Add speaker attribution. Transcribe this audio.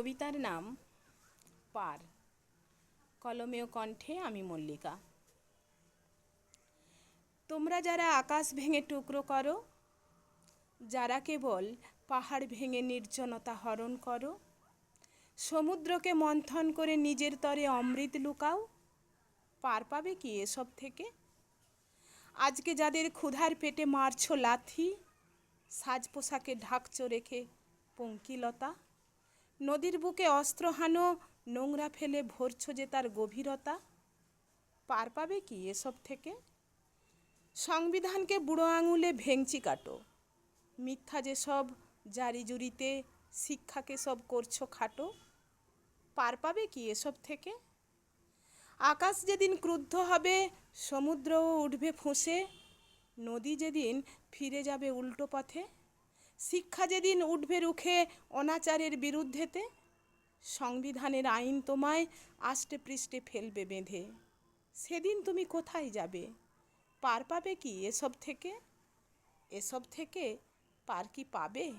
Speaker 1: কবিতার নাম পার। কলমেও কণ্ঠে আমি মল্লিকা। তোমরা যারা আকাশ ভেঙে টুকরো করো, যারা কেবল পাহাড় ভেঙে নির্জনতা হরণ করো, সমুদ্রকে মন্থন করে নিজের তরে অমৃত লুকাও, পার পাবে কি এসব থেকে? আজকে যাদের ক্ষুধার পেটে মারছো লাথি, সাজ পোশাকে ঢাকছো রেখে পঙ্কিলতা নদীর বুকে অস্ত্র হানো, নোংরা ফেলে ভরছ যে তার গভীরতা? পার পাবে কি এসব থেকে? সংবিধানকে বুড়ো আঙুলে ভেঙচি কাটো। মিথ্যা যেসব জারি জুরিতে শিক্ষাকে সব করছ খাটো? পার পাবে কি এসব থেকে? আকাশ যেদিন ক্রুদ্ধ হবে, সমুদ্রও উঠবে ফুঁসে। নদী যেদিন ফিরে যাবে উল্টো পথে। শিক্ষা যেদিন উঠবে রুখে অনাচারের বিরুদ্ধেতে, সংবিধানের আইন তোমায় আষ্টে পৃষ্ঠে ফেলবে বেঁধে। সেদিন তুমি কোথায় যাবে? পার পাবে কি এসব থেকে? এসব থেকে পার কি পাবে?